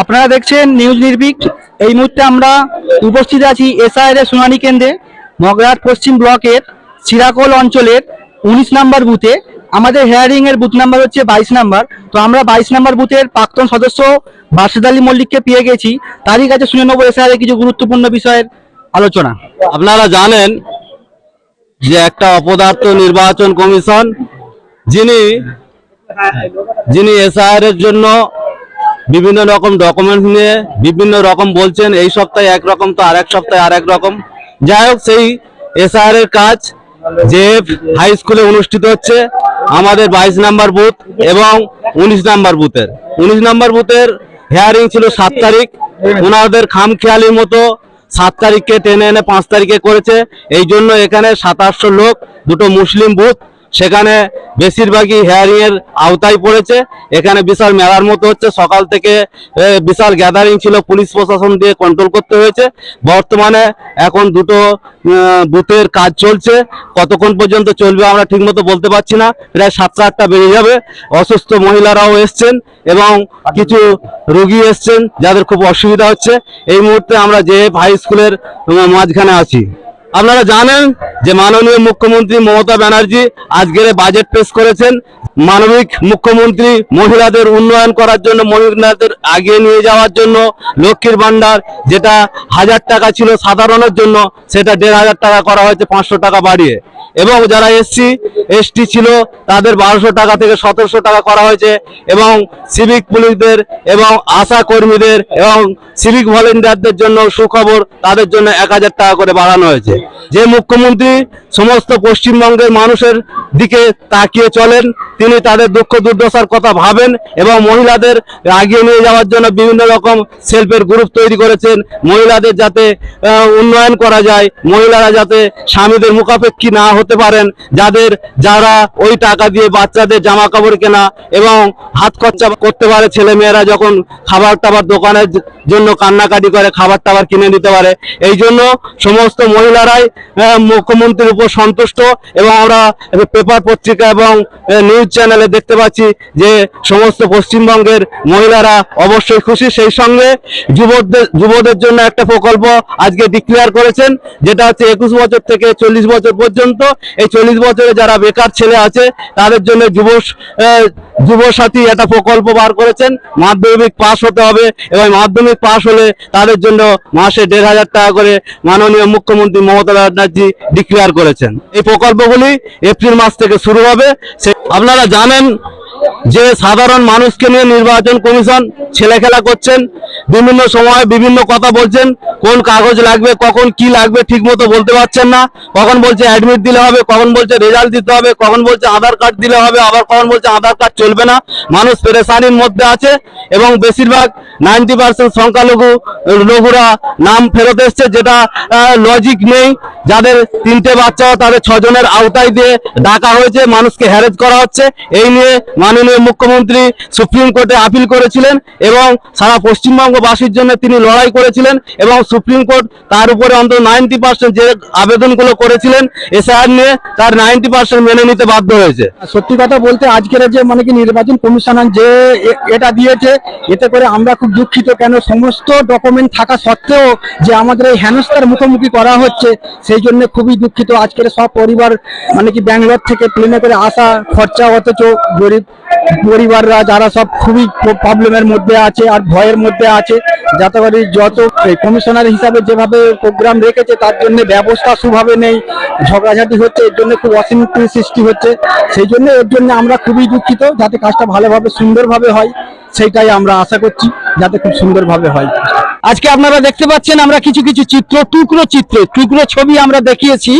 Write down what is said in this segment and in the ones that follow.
আপনারা দেখছেন নিউজ নির্ভীক। এই মুহূর্তে আমরা উপস্থিত আছি এসআইআর এর শুনানি কেন্দ্রে মগরাট পশ্চিম ব্লকের চিরাকোল অঞ্চলের উনিশ নাম্বার বুথে। আমাদের হেয়ারিং এর বুথ নাম্বার হচ্ছে বাইশ নাম্বার। তো আমরা বাইশ নাম্বার বুথের প্রাক্তন সদস্য বার্ষিদ আলী মল্লিককে পেয়ে গেছি। তারই কাছে শুনে নেব এসআইআর এর কিছু গুরুত্বপূর্ণ বিষয়ের আলোচনা। আপনারা জানেন যে একটা অপদার্থ নির্বাচন কমিশন, যিনি যিনি এসআইআর এর জন্য বিভিন্ন রকম ডকুমেন্ট নিয়ে বিভিন্ন রকম বলছেন, এই সপ্তাহে একরকম তো আরেক সপ্তাহে আরেক রকম। যাই হোক, সেই এসআইআর এর কাজ যে হাই স্কুলে অনুষ্ঠিত হচ্ছে, আমাদের বাইশ নাম্বার বুথ এবং উনিশ নাম্বার বুথের উনিশ নাম্বার বুথের হেয়ারিং ছিল সাত তারিখ। ওনাদের খামখেয়ালির মতো সাত তারিখকে টেনে এনে পাঁচ তারিখে করেছে। এই জন্য এখানে সাতাশশো লোক, দুটো মুসলিম বুথ সেখানে বেশিরভাগই হেয়ারিং এর আওতায় পড়েছে। এখানে বিশাল মেলার মতো হচ্ছে। সকাল থেকে বিশাল গ্যাদারিং ছিল। পুলিশ প্রশাসন দিয়ে কন্ট্রোল করতে হয়েছে। বর্তমানে এখন দুটো বুথের কাজ চলছে। কতক্ষণ পর্যন্ত চলবে আমরা ঠিকমতো বলতে পারছি না। প্রায় সাতটা আটটা বেড়ে যাবে। অসুস্থ মহিলারাও এসছেন এবং কিছু রোগী এসছেন, যাদের খুব অসুবিধা হচ্ছে। এই মুহূর্তে আমরা যে হাই স্কুলের মাঝখানে আছি। আপনারা জানেন যে মাননীয় মুখ্যমন্ত্রী মমতা ব্যানার্জি আজকের বাজেট পেশ করেছেন। মানবিক মুখ্যমন্ত্রী মহিলাদের উন্নয়ন করার জন্য, মহিলাদের আগিয়ে নিয়ে যাওয়ার জন্য, লক্ষ্মীর ভান্ডার যেটা হাজার টাকা ছিল সাধারণের জন্য, সেটা দেড় হাজার টাকা করা হয়েছে পাঁচশো টাকা বাড়িয়ে। এবং যারা এসসি, এসটি ছিল, তাদের বারোশো টাকা থেকে সতেরোশো টাকা করা হয়েছে। এবং সিভিক পুলিশদের এবং আশা কর্মীদের এবং সিভিক ভলেন্টিয়ারদের জন্য সুখবর, তাদের জন্য এক হাজার টাকা করে বাড়ানো হয়েছে। যে মুখ্যমন্ত্রী সমস্ত পশ্চিমবঙ্গের মানুষের দিকে তাকিয়ে চলেন, তিনি তাদের দুঃখ দুর্দশার কথা ভাবেন এবং মহিলাদের আগিয়ে নিয়ে যাওয়ার জন্য বিভিন্ন রকম সেলফের গ্রুপ তৈরি করেছেন। মহিলাদের যাতে উন্নয়ন করা যায়, মহিলারা যাতে স্বামীদের মুখাপেক্ষী না হতে পারেন, যাদের, যারা ওই টাকা দিয়ে বাচ্চাদের জামা কাপড় কেনা এবং হাত খরচা করতে পারে ছেলে মেয়েরা যখন খাবার টাবার দোকানের জন্য কান্নাকাটি করে, খাবার টাবার কিনে নিতে পারে। এই জন্য সমস্ত মহিলারাই আহ, মুখ্যমন্ত্রীর উপর সন্তুষ্ট এবং আমরা পেপার পত্রিকা এবং নিউজ চ্যানেলে দেখতে পাচ্ছি যে সমস্ত পশ্চিমবঙ্গের মহিলারা অবশ্যই খুশি। সেই সঙ্গে যুবদের যুবদের জন্য একটা প্রকল্প আজকে ডিক্লেয়ার করেছেন যেটা হচ্ছে একুশ বছর থেকে চল্লিশ বছর পর্যন্ত। এই চল্লিশ বছরে যারা বেকার ছেলে আছে তাদের জন্য যুব এটা একটা প্রকল্প বার করেছেন। মাধ্যমিক পাশ হতে হবে এবং মাধ্যমিক পাশ হলে তাদের জন্য মাসে দেড় হাজার টাকা করে মাননীয় মুখ্যমন্ত্রী মমতা ব্যানার্জি ডিক্লেয়ার করেছেন। এই প্রকল্পগুলি এপ্রিল মাস থেকে শুরু হবে। সে আপনারা জানেন যে সাধারণ মানুষকে নিয়ে নির্বাচন কমিশন ছেলেখেলা করছেন। বিভিন্ন সময় বিভিন্ন কথা বলছেন, কোন কাগজ লাগবে, কখন কি লাগবে ঠিক মতো বলতে পারছেন না। কখন বলছে অ্যাডমিট দিলে হবে, কখন বলছে রেজাল্ট দিতে হবে, কখন বলছে আধার কার্ড দিলে হবে, আবার কখন বলছে আধার কার্ড চলবে না। মানুষ পেরেশানির মধ্যে আছে এবং বেশিরভাগ নাইনটি পার্সেন্ট সংখ্যালঘু লঘুরা নাম ফেরত এসছে, যেটা লজিক নেই। যাদের তিনটে বাচ্চা, তাদের ছজনের আওতায় দিয়ে ডাকা হয়েছে, মানুষকে হ্যারেজ করা হচ্ছে। এই নিয়ে মাননীয় মুখ্যমন্ত্রী সুপ্রিম কোর্টে আপিল করেছিলেন এবং সারা পশ্চিমবঙ্গবাসীর জন্য তিনি লড়াই করেছিলেন এবং সুপ্রিম কোর্ট তার উপরে অন্তত নাইনটি পার্সেন্ট যে আবেদনগুলো করেছিলেন এসআর নিয়ে তার নাইনটি পার্সেন্ট মেনে নিতে বাধ্য হয়েছে। সত্যি কথা বলতে আজকের যে মানে কি নির্বাচন কমিশনার যে এটা দিয়েছে, এতে করে আমরা খুব দুঃখিত কেন সমস্ত ডকুমেন্ট থাকা সত্ত্বেও যে আমাদের এই হেনস্থার মুখোমুখি করা হচ্ছে, সেই জন্য খুবই দুঃখিত। আজকের সব পরিবার মানে কি ব্যাঙ্গালোর থেকে প্লেনে করে আসা খরচা অথচ গরিব পরিবাররা যারা সব খুবই প্রবলেমের মধ্যে আছে আর ভয়ের মধ্যে আছে যাতে করে যত কমিশনার হিসাবে যেভাবে প্রোগ্রাম রেখেছে, তার জন্য ব্যবস্থা সুভাবে নেই, ঝগড়াঝাটি হচ্ছে, এর জন্য খুব অশান্তি সৃষ্টি হচ্ছে। সেই জন্য এর জন্য আমরা খুবই দুঃখিত যাতে কাজটা ভালোভাবে, সুন্দরভাবে হয়, সেইটাই আমরা আশা করছি, যাতে খুব সুন্দরভাবে হয়। আজকে আপনারা দেখতে পাচ্ছেন, আমরা কিছু কিছু চিত্র, টুকরো চিত্র, টুকরো ছবি আমরা দেখিয়েছি।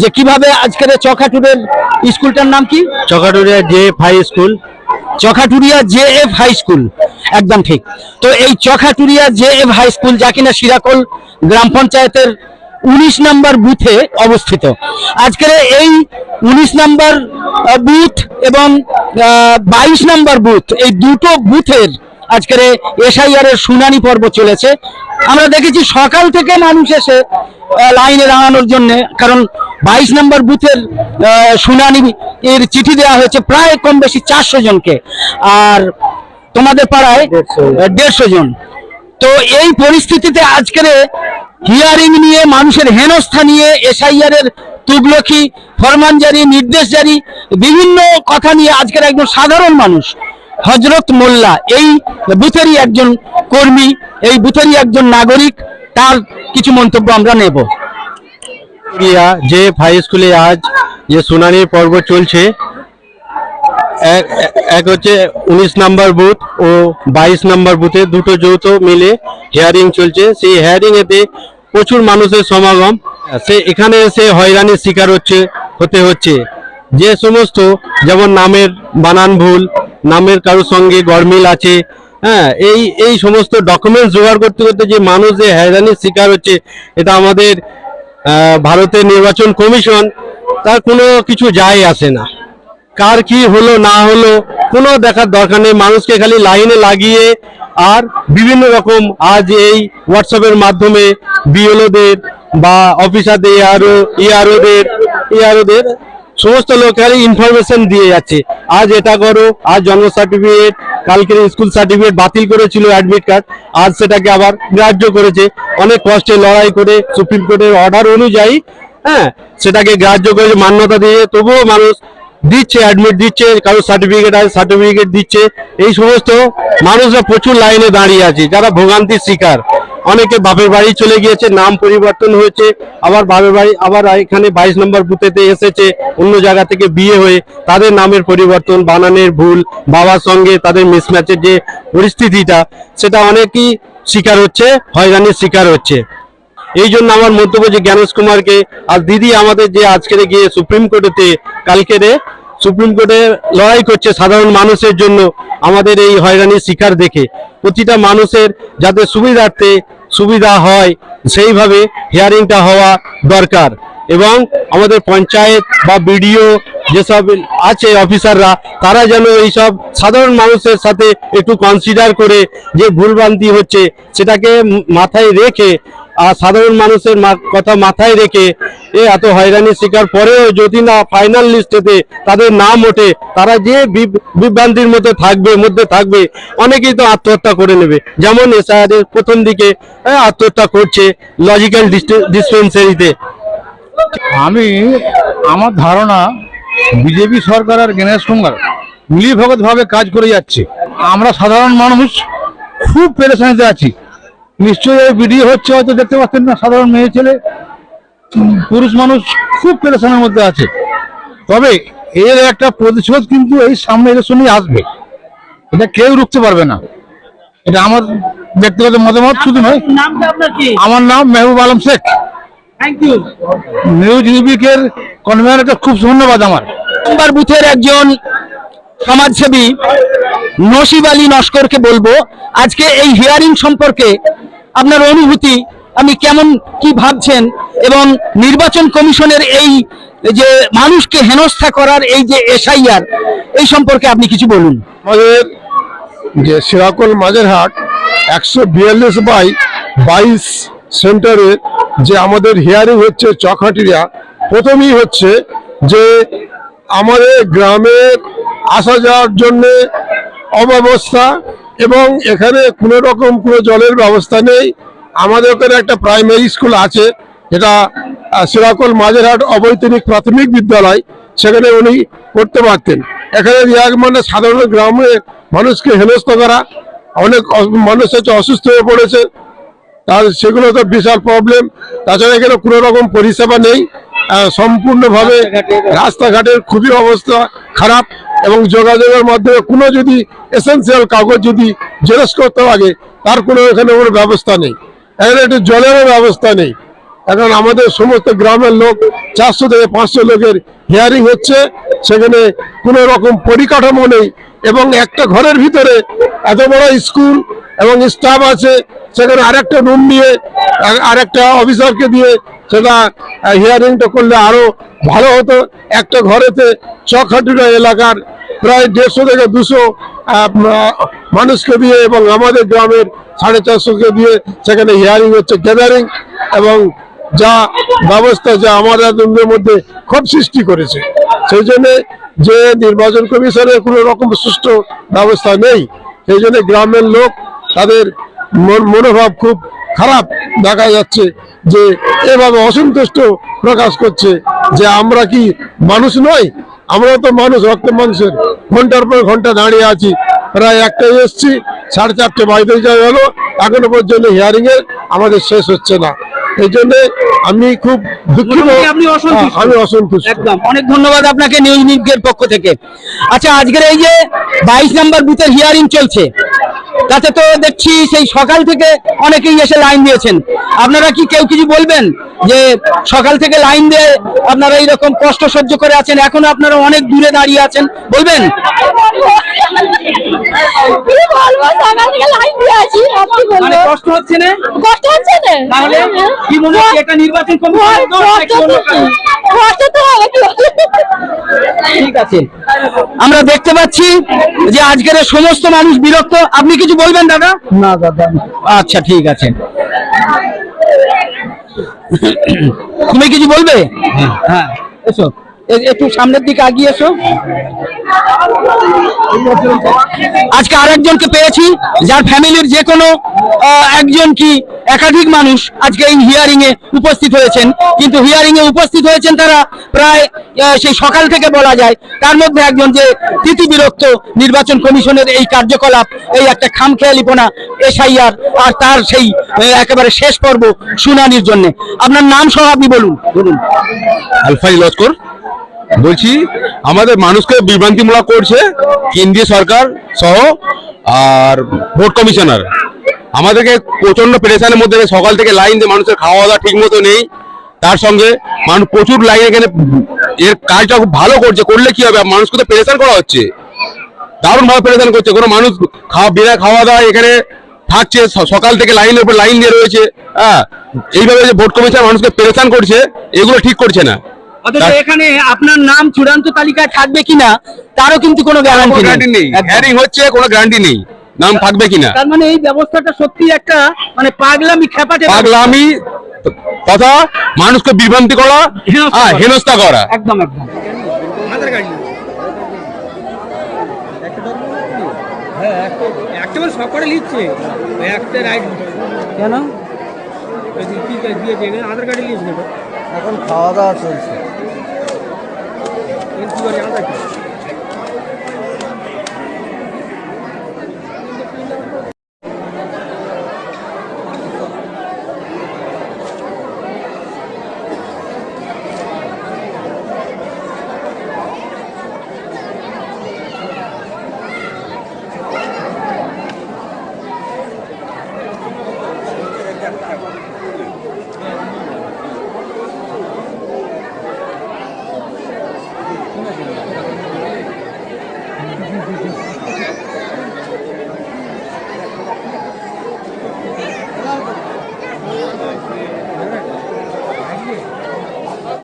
যে কীভাবে আজকের চকাটুরের স্কুলটার নাম কি? চকাটুরিয়া যে high school Chakhaturia J F high school একদম ঠিক। তো এই Chakhaturia J F high school যা কিনা শিরাকল গ্রাম পঞ্চায়েতের উনিশ নাম্বার বুথে অবস্থিত। আজকের এই উনিশ নাম্বার বুথ এবং বাইশ নাম্বার বুথ এই দুটো বুথের আজকের এসআইআর এর শুনানি পর্ব চলেছে। আমরা দেখেছি সকাল থেকে মানুষ এসে লাইনে দাঁড়ানোর জন্য কারণ বাইশ নম্বর বুথের শুনানি এর চিঠি দেওয়া হয়েছে প্রায় কম বেশি চারশো জনকে আর তোমাদের পাড়ায় দেড়শো জন। তো এই পরিস্থিতিতে আজকের হিয়ারিং নিয়ে মানুষের হেনস্থা নিয়ে এসআইআর এর তুগলকি ফরমান জারি নির্দেশ জারি বিভিন্ন কথা নিয়ে আজকের একজন সাধারণ মানুষ হজরত মোল্লা, এই বুথেরই একজন কর্মী, এই বুথেরই একজন নাগরিক, তার কিছু মন্তব্য আমরা নেব। যে হাই স্কুলে আজ যে শুনানির পর্ব চলছে, এক হচ্ছে উনিশ নাম্বার বুথ ও বাইশ নাম্বার বুথে দুটো যৌথ মিলে হেয়ারিং চলছে। সেই হিয়ারিং এতে প্রচুর মানুষের সমাগম। সে, এখানে এসে হয়রানির শিকার হচ্ছে, হতে হচ্ছে। যে সমস্ত, যেমন নামের বানান ভুল নামের কারোর সঙ্গে গরমিল আছে। হ্যাঁ এই এই সমস্ত ডকুমেন্টস জোগাড় করতে করতে যে মানুষ যে হয়রানির শিকার হচ্ছে, এটা আমাদের ভারতের নির্বাচন কমিশন, তার কোনো কিছু যায় আসে না। কার কি হলো, না হলো, কোনো দেখার দরকার নেই। মানুষকে খালি লাইনে লাগিয়ে আর বিভিন্ন রকম আজ এই হোয়াটসঅ্যাপের মাধ্যমে বিএলওদের বা অফিসারদের ইয়ারও ইয়ারওদের ইয়ারওদের সমস্ত লোক খালি ইনফরমেশন দিয়ে যাচ্ছে। আজ এটা করো, আজ জন্ম সার্টিফিকেট কালকের স্কুল সার্টিফিকেট বাতিল করেছিল অ্যাডমিট কার্ড আজ সেটাকে আবার গ্রাহ্য করেছে। অনেক কষ্টে লড়াই করে সুপ্রিম কোর্টের অর্ডার অনুযায়ী হ্যাঁ সেটাকে গ্রাহ্য করে মান্যতা দিয়ে। তবুও মানুষ দিচ্ছে অ্যাডমিট দিচ্ছে, কারও সার্টিফিকেট আছে সার্টিফিকেট দিচ্ছে। এই সমস্ত মানুষরা প্রচুর লাইনে দাঁড়িয়ে আছে, যারা ভোগান্তির শিকার। অনেকে বাপের বাড়ি চলে গিয়েছে, নাম পরিবর্তন হয়েছে, আবার বাপের বাড়ি, আবার এখানে বাইশ নম্বর বুথেতে এসেছে, অন্য জায়গা থেকে বিয়ে হয়ে তাদের নামের পরিবর্তন, বানানের ভুল, বাবার সঙ্গে তাদের মিসম্যাচের যে পরিস্থিতিটা, সেটা অনেকই শিকার হচ্ছে, হয়রানির শিকার হচ্ছে। এই জন্য আমার মন্তব্য যে জ্ঞানেশ কুমারকে, আর দিদি আমাদের যে আজকের গিয়ে সুপ্রিম কোর্টেতে কালকেরে সুপ্রিম কোর্টে লড়াই করছে সাধারণ মানুষের জন্য আমাদের এই হয়রানির শিকার দেখে। প্রতিটা মানুষের যাতে সুবিধার্থে সুবিধা হয়, সেইভাবে হিয়ারিংটা হওয়া দরকার। এবং আমাদের পঞ্চায়েত বা বিডিও যেসব আছে অফিসাররা, তারা যেন এইসব সাধারণ মানুষের সাথে একটু কনসিডার করে যে ভুলভ্রান্তি হচ্ছে, সেটাকে মাথায় রেখে সাধারণ মানুষের কথা মাথায় রেখে এ এত হয়রানির শিকার। পরেও যদি না ফাইনাল লিস্টেতে তাদের নাম ওঠে, তারা যে বিভ- বিভ্রান্তির মধ্যে থাকবে মধ্যে থাকবে, অনেকেই তো আত্মহত্যা করে নেবে। যেমন এসআইআর প্রথম দিকে আত্মহত্যা করছে লজিক্যাল ডিসপেন্সারিতে আমি, আমার ধারণা বিজেপি সরকার আর গণেশ কুমার মিলিভগত ভাবে কাজ করে যাচ্ছে। আমরা সাধারণ মানুষ খুব পেরেশানিতে আছি। নিশ্চয়ই এই ভিডিও হচ্ছে হয়তো দেখতে পাচ্ছেন না সাধারণ মেয়ে ছেলে পুরুষ মানুষ খুব পেরেশানির মধ্যে আছে। তবে এর একটা প্রতিশোধ কিন্তু এই সামনে ইলেকশনই আসবে। এটা কেউ রুখতে পারবে না। এটা আমার ব্যক্তিগত মতামত শুধু নয় আমার নাম Mehboob Alam Sheikh. Thank you news নিবিকের কনভেনারকে খুব ধন্যবাদ আমার। বুথের একজন সমাজসেবী নসিব আলী নস্করকে বলব, আজকে এই হিয়ারিং সম্পর্কে আপনার অনুভূতি, আপনি কেমন কি ভাবছেন এবং নির্বাচন কমিশনের এই যে মানুষকে হেনস্থা করার এই যে এসআইআর, এই সম্পর্কে আপনি কিছু বলুন। আমাদের যে সিরাকল মাঝেরহাট একশো বিয়াল্লিশ বাই বাইশ সেন্টারে যে আমাদের হিয়ারিং হচ্ছে চকহাটিয়া, প্রথমেই হচ্ছে যে আমাদের গ্রামের আসা যাওয়ার জন্যে অব্যবস্থা এবং এখানে কোনো রকম কোনো জলের ব্যবস্থা নেই। আমাদের ওখানে একটা প্রাইমারি স্কুল আছে যেটা সিরাকল মাঝেরহাট অবৈতনিক প্রাথমিক বিদ্যালয় সেখানে উনি করতে পারতেন। এখানে রিয়াগ মানে সাধারণ গ্রামে মানুষকে হেনস্থ করা অনেক মানুষ হচ্ছে অসুস্থ হয়ে পড়েছে তার সেগুলো তো বিশাল প্রবলেম তাছাড়া এখানে কোনো রকম পরিষেবা নেই সম্পূর্ণভাবে রাস্তাঘাটের খুবই অবস্থা খারাপ। এবং যোগাযোগের মাধ্যমে কোনো যদি এসেন্সিয়াল কাগজ যদি জেরক্স করতে লাগে, তার কোনো এখানে কোনো ব্যবস্থা নেই। এখানে একটু জলেরও ব্যবস্থা নেই। এখন আমাদের সমস্ত গ্রামের লোক, চারশো থেকে পাঁচশো লোকের হিয়ারিং হচ্ছে। সেখানে কোনো রকম পরিকাঠামো নেই এবং একটা ঘরের ভিতরে এত বড় স্কুল এবং স্টাফ আছে। সেখানে আরেকটা রুম নিয়ে আর- আরেকটা অফিসারকে দিয়ে সেটা হিয়ারিংটা করলে আরও ভালো হতো। একটা ঘরেতে চকহাটুরা এলাকার প্রায় দেড়শো থেকে দুশো মানুষকে দিয়ে এবং আমাদের গ্রামের সাড়ে চারশোকে দিয়ে সেখানে হিয়ারিং হচ্ছে গ্যাদারিং এবং যা ব্যবস্থা যা আমাদের মধ্যে ক্ষোভ সৃষ্টি করেছে। সেই জন্য যে নির্বাচন কমিশনের কোনো রকম সুষ্ঠু ব্যবস্থা নেই, সেই জন্য গ্রামের লোক তাদের মন- মনোভাব খুব খারাপ দেখা যাচ্ছে যে এভাবে অসন্তুষ্ট প্রকাশ করছে যে আমরা কি মানুষ নই? আমরা তো মানুষ রক্ত মানুষের। ঘণ্টার পর ঘণ্টা দাঁড়িয়ে আছি। প্রায় একটাই এসছি সাড়ে চারটে বাজতে যাওয়া হলো। এখনও পর্যন্ত হিয়ারিং এর আমাদের শেষ হচ্ছে না। এই জন্য আমি খুব দুঃখিত। হ্যাঁ, আমি অসন্তুষ্ট। একদম। অনেক ধন্যবাদ আপনাকে নিউজ নিউজের পক্ষ থেকে। আচ্ছা আজকের এই যে বাইশ নাম্বার বুথের হিয়ারিং চলছে তাতে তো দেখছি সেই সকাল থেকে অনেকেই এসে লাইন দিয়েছেন। আপনারা কি কেউ কিছু বলবেন যে সকাল থেকে লাইন দিয়ে আপনারা এইরকম কষ্ট সহ্য করে আছেন? এখনও আপনারা অনেক দূরে দাঁড়িয়ে আছেন। বলবেন? মানে কষ্ট হচ্ছে না? কষ্ট হচ্ছে না? তাহলে কি মনে হচ্ছে এটা নির্বাচন কমিশনের ঠিক আছে। আমরা দেখতে পাচ্ছি যে আজকের সমস্ত মানুষ বিরক্ত। আপনি কিছু বলবেন দাদা? না দাদা। আচ্ছা ঠিক আছে। তুমি কিছু বলবে? হ্যাঁ। এসো। এ- একটু সামনের দিকে আগিয়ে এসো। আজকে আরেকজনকে পেয়েছি, যার ফ্যামিলির যে কোনো একজন কি একাধিক মানুষ আজকে এই হিয়ারিং এ উপস্থিত হয়েছেন। কিন্তু হিয়ারিং এ উপস্থিত হয়েছেন তারা প্রায় সেই সকাল থেকে বলা যায়। তার মধ্যে একজন যে তিথি বিরক্ত নির্বাচন কমিশনের এই কার্যকলাপ, এই একটা খামখেয়ালিপনা এসআইআর আর তার সেই একেবারে শেষ পর্ব শুনানির জন্য। আপনার নাম সহ আপনি বলুন। বলুন। আলফাই লস্কর। বলছি, আমাদের মানুষকে বিভ্রান্তিমূলক করছে কেন্দ্রীয় সরকার সহ আর ভোট কমিশনার। আমাদেরকে প্রচণ্ড প্রেশারের মধ্যে সকাল থেকে লাইন দিয়ে মানুষের খাওয়া দাওয়া ঠিক মতো নেই। তার সঙ্গে মানুষ প্রচুর লাইন এখানে এর কাজটা খুব ভালো করছে, করলে কি হবে? মানুষকে তো প্রেশার করা হচ্ছে। দারুণ ভাবে প্রেশান করছে। কোনো মানুষ খাওয়া, বিনা খাওয়া দাওয়া এখানে থাকছে সকাল থেকে লাইনের উপর লাইন দিয়ে রয়েছে। হ্যাঁ এইভাবে যে ভোট কমিশন মানুষকে প্রেশান করছে, এগুলো ঠিক করছে না। অথচ এখানে আপনার নাম চূড়ান্ত তালিকায় থাকবে কিনা তারও কিন্তু কোনো গ্যারান্টি নেই। হ্যারিং হচ্ছে কোনো গ্যারান্টি নেই। নাম থাকবে কিনা? তার মানে এই ব্যবস্থাটা সত্যি একটা মানে পাগলামি খেপাটে পাগলামি তথা মানুষকে বিভ্রান্তি করা হেনস্থা হ্যাঁ করা। হেনস্থা করা। একদম একদম। একটা রাইট কেন? আধার কার্ডে এখন খাওয়া দাওয়া চলছে। আধার কার্ড